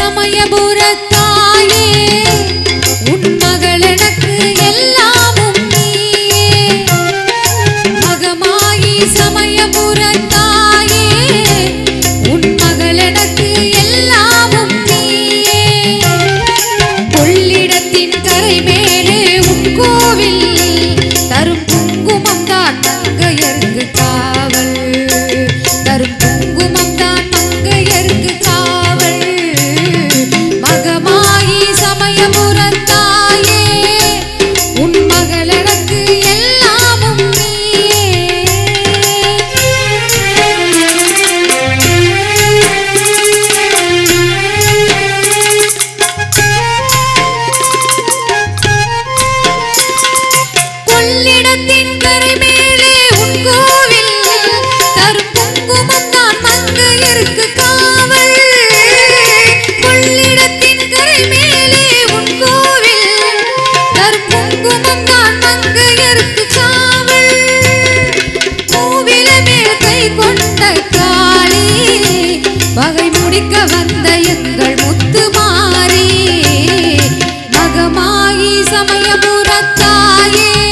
Amanhã é buraco. சுரத்தாயே